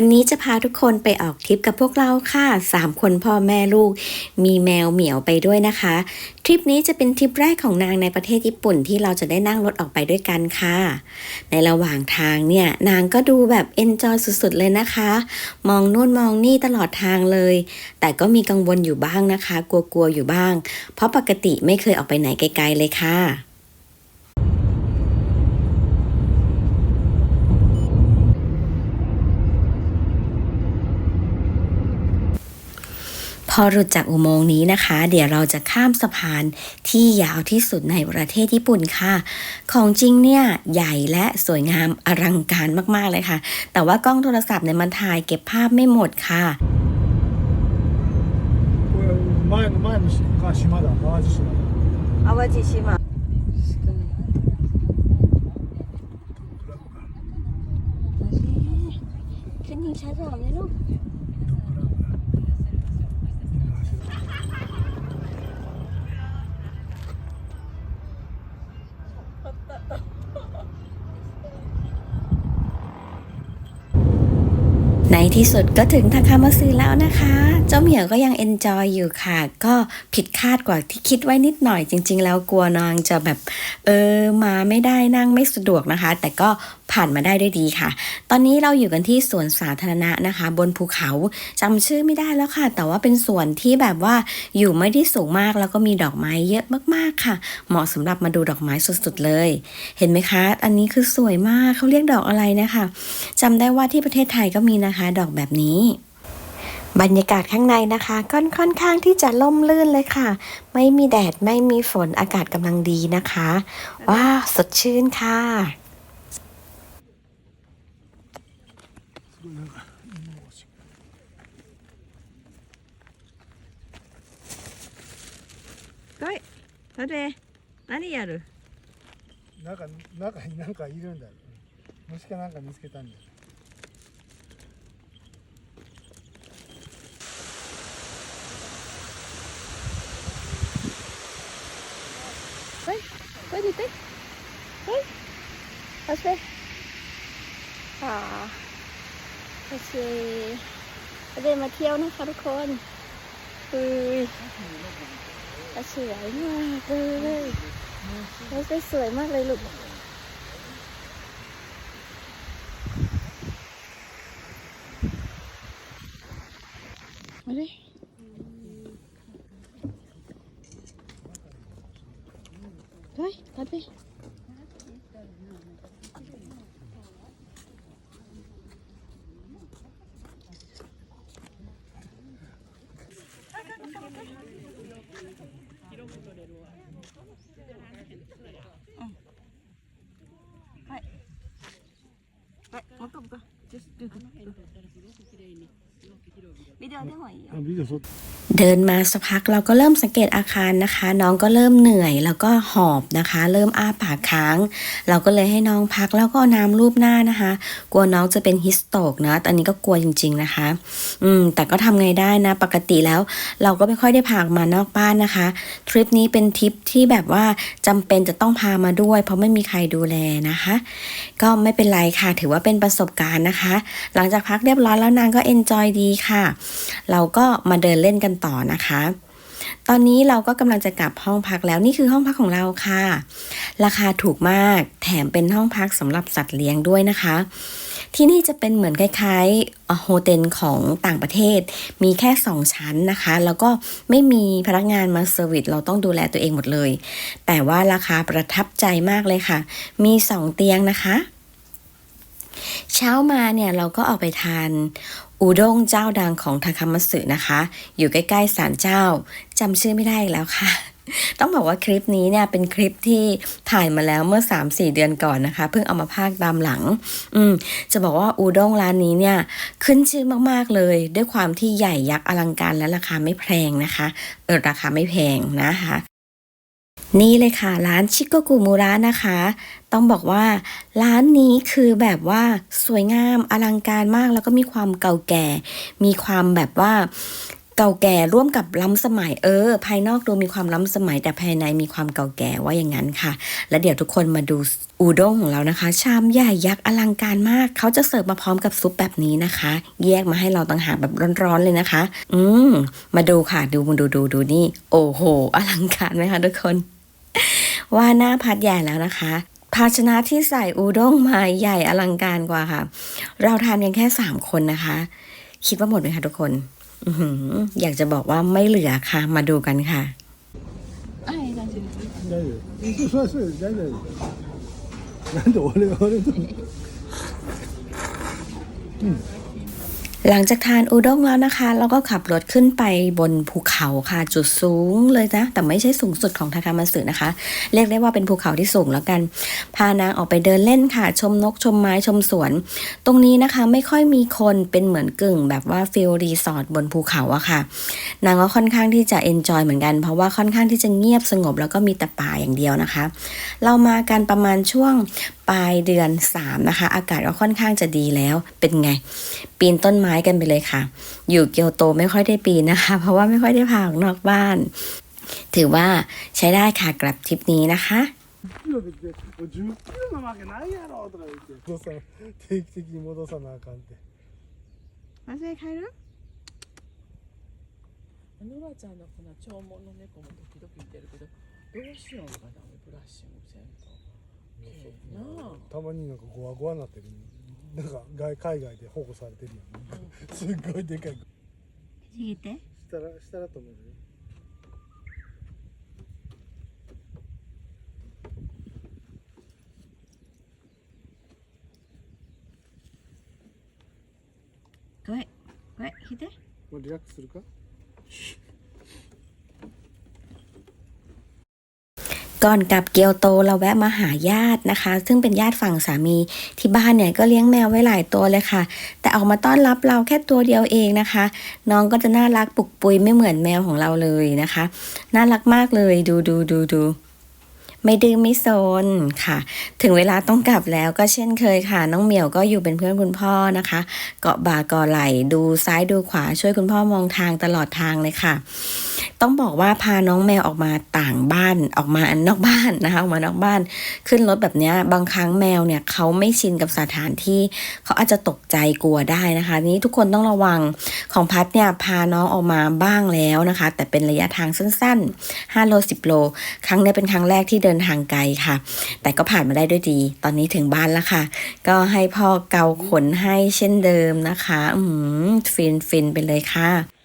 วันนี้จะพาทุกคนไปออกทริปกับพวกเราค่ะ 3 คนพ่อแม่ลูก มีแมวเหมียวไปด้วยนะคะ ทริปนี้จะเป็นทริปแรกของนางในประเทศญี่ปุ่นที่เราจะได้นั่งรถออกไปด้วยกันค่ะ ในระหว่างทางเนี่ย นางก็ดูแบบเอนจอยสุดๆเลยนะคะ มองนู่นมองนี่ตลอดทางเลย แต่ก็มีกังวลอยู่บ้างนะคะ กลัวๆอยู่บ้าง เพราะปกติไม่เคยออกไปไหนไกลๆเลยค่ะ อหลุดจากอุโมงค์นี้นะคะ เดี๋ยวเราจะข้ามสะพานที่ยาวที่สุดในประเทศญี่ปุ่นค่ะ ของจริงเนี่ยใหญ่และสวยงามอลังการมากๆเลยค่ะ แต่ว่ากล้องโทรศัพท์เนี่ยมันถ่ายเก็บภาพไม่หมดค่ะ これ前の前のが島だ淡路島だ淡路島ขึ้นยิงชั้นสองเลยลูก ที่สุดก็ถึงทาคามาซึแล้วนะคะ เจ้าเหมียวก็ยังเอนจอยอยู่ค่ะ ก็ผิดคาดกว่าที่คิดไว้นิดหน่อยจริง ๆ แล้วกลัวนางจะแบบ เออมาไม่ได้นั่งไม่สะดวกนะคะ แต่ก็ ผ่านมาได้ด้วยดีค่ะ ตอนนี้เราอยู่กันที่สวนสาธารณะนะคะ บนภูเขาจำชื่อไม่ได้แล้วค่ะ แต่ว่าเป็นสวนที่แบบว่าอยู่ไม่ได้สูงมากแล้วก็มีดอกไม้เยอะมากๆค่ะ เหมาะสำหรับมาดูดอกไม้สุดๆเลย เห็นไหมคะ อันนี้คือสวยมากเขาเรียกดอกอะไรนะคะจำได้ว่าที่ประเทศไทยก็มีนะคะ ดอกแบบนี้บรรยากาศข้างในนะคะก็ค่อนข้างที่จะล่มลื่นเลยค่ะ ไม่มีแดดไม่มีฝนอากาศกำลังดีนะคะ ว้าวสดชื่นค่ะ 来い待て何やる中中になんかいるんだよ虫かなんか見つけたんだよไปดิไปเฮ้ยเอาสิอ่าโอเคเราเดินมาเที่ยวนะคะทุกคนคือ สวยมากเลยแล้วก็สวยมากเลยลูกมาดิเฮ้ยตัดไป ビデオでも เดินมาสักพักเราก็เริ่มสังเกตอาคารนะคะ น้องก็เริ่มเหนื่อยแล้วก็หอบนะคะ เริ่มอ้าปากค้าง เราก็เลยให้น้องพักแล้วก็น้ำรูปหน้านะคะ กลัวน้องจะเป็นฮิสโตกนะตอนนี้ก็กลัวจริง ๆนะคะ อืมแต่ก็ทำไงได้นะ ปกติแล้วเราก็ไม่ค่อยได้พากมานอกบ้านนะคะทริปนี้เป็นทริปที่แบบว่าจำเป็นจะต้องพามาด้วย เพราะไม่มีใครดูแลนะคะ ก็ไม่เป็นไรค่ะ ถือว่าเป็นประสบการณ์นะคะ หลังจากพักเรียบร้อยแล้วนางก็เอนจอยดีค่ะ เราก็มาเดินเล่นกันต่อนะคะ ตอนนี้เราก็กำลังจะกลับห้องพักแล้วนี่คือห้องพักของเราค่ะ ราคาถูกมากแถมเป็นห้องพักสำหรับสัตว์เลี้ยงด้วยนะคะ ที่นี่จะเป็นเหมือนคล้ายๆโฮเทลของต่างประเทศ มีแค่ 2 ชั้นนะคะ แล้วก็ไม่มีพนักงานมาเซอร์วิสเราต้องดูแลตัวเองหมดเลย แต่ว่าราคาประทับใจมากเลยค่ะ มี 2 เตียงนะคะเช้ามาเนี่ยเราก็ออกไปทาน อูด้งเจ้าดังของทาคามัสึนะคะ อยู่ใกล้ๆศาลเจ้าจำชื่อไม่ได้อีกแล้วค่ะ ต้องบอกว่าคลิปนี้เนี่ยเป็นคลิปที่ถ่ายมาแล้วเมื่อ 3-4 เดือนก่อนนะคะ เพิ่งเอามาพากตามหลัง อืม จะบอกว่าอูด้งร้านนี้เนี่ย ขึ้นชื่อมากๆเลย ด้วยความที่ใหญ่ยักษ์อลังการและราคาไม่แพงนะคะ เออราคาไม่แพงนะคะ นี่เลยค่ะ ร้านชิโกกุมูระนะคะ ต้องบอกว่า ร้านนี้คือแบบว่าสวยงามอลังการมากแล้วก็มีความเก่าแก่ มีความแบบว่าเก่าแก่ร่วมกับล้ำสมัยเออ ภายนอกดูมีความล้ำสมัยแต่ภายในมีความเก่าแก่ว่าอย่างนั้นค่ะ แล้วเดี๋ยวทุกคนมาดูอูด้งของเรานะคะ ชามใหญ่ยักษ์อลังการมาก เขาจะเสิร์ฟมาพร้อมกับซุปแบบนี้นะคะ แยกมาให้เราต่างหากแบบร้อนๆเลยนะคะ อืมมาดูค่ะ ดูมาดูดูดูนี่ โอ้โห อลังการไหมคะทุกคน ว่าหน้าพัดใหญ่แล้วนะคะ ภาชนะที่ใส่อูด้งมาใหญ่อลังการกว่าค่ะ เราทานกันแค่สามคนนะคะ คิดว่าหมดไหมคะทุกคน อือหืออยากจะบอกว่าไม่เหลือค่ะ มาดูกันค่ะ はい大丈夫大丈夫そうそう大丈夫なんで俺俺と หลังจากทานอูด้งแล้วนะคะ เราก็ขับรถขึ้นไปบนภูเขาค่ะจุดสูงเลยนะ แต่ไม่ใช่สูงสุดของทาคามาสึนะคะ เรียกได้ว่าเป็นภูเขาที่สูงแล้วกัน พานางออกไปเดินเล่นค่ะ ชมนกชมไม้ชมสวน ตรงนี้นะคะไม่ค่อยมีคนเป็นเหมือนกึ่ง แบบว่าฟิลรีสอร์ทบนภูเขาอะค่ะ นางก็ค่อนข้างที่จะเอนจอยเหมือนกัน เพราะว่าค่อนข้างที่จะเงียบสงบแล้วก็มีแต่ป่าอย่างเดียวนะคะ เรามากันประมาณช่วงปลายเดือน3นะคะ อากาศก็ค่อนข้างจะดีแล้วเป็นไง ปีนต้นไมกันไปเลยค่ะ อยู่เกียวโตไม่ค่อยได้ปีนนะคะ เพราะว่าไม่ค่อยได้พาออกนอกบ้าน ถือว่าใช้ได้ค่ะกลับทริปนี้นะคะ キロで来て「10キロなわけないやろ」とか言って戻さ定期的に戻さなあかんってマジで帰るノラちゃんのこの弔問の猫も時々言ってるけどどうしようかなブラッシングせんとなあたまになんかゴワゴワなってる なんか外海外で保護されてるやんすっごいでかい。引いて。したらしたらと思う。よごめん。ごめん引いて。もうリラックスするか？ ก่อนกลับเกียวโตเราแวะมาหาญาตินะคะ ซึ่งเป็นญาติฝั่งสามีที่บ้านเนี่ยก็เลี้ยงแมวไว้หลายตัวเลยค่ะ แต่ออกมาต้อนรับเราแค่ตัวเดียวเองนะคะ น้องก็จะน่ารักปุกปุยไม่เหมือนแมวของเราเลยนะคะ น่ารักมากเลยดูดูดูดูไม่ดื้อไม่โซนค่ะ ถึงเวลาต้องกลับแล้วก็เช่นเคยค่ะ น้องเหมียวก็อยู่เป็นเพื่อนคุณพ่อนะคะ เกาะบ่าเกาะไหลดูซ้ายดูขวาช่วยคุณพ่อมองทางตลอดทางเลยค่ะ ต้องบอกว่าพาน้องแมวออกมาต่างบ้านออกมานอกบ้านนะคะออกมานอกบ้าน ขึ้นรถแบบนี้บางครั้งแมวเนี่ยเขาไม่ชินกับสถานที่เขาอาจจะตกใจกลัวได้นะคะ นี้ทุกคนต้องระวังของพัดเนี่ยพาน้องออกมาบ้างแล้วนะคะ แต่เป็นระยะทางสั้นๆ5โล10 โล ครั้งนี้เป็นครั้งแรกที่เดินทางไกลค่ะ แต่ก็ผ่านมาได้ด้วยดี ตอนนี้ถึงบ้านแล้วค่ะ ก็ให้พ่อเกาขนให้เช่นเดิมนะคะ อืมฟินฟินไปเลยค่ะ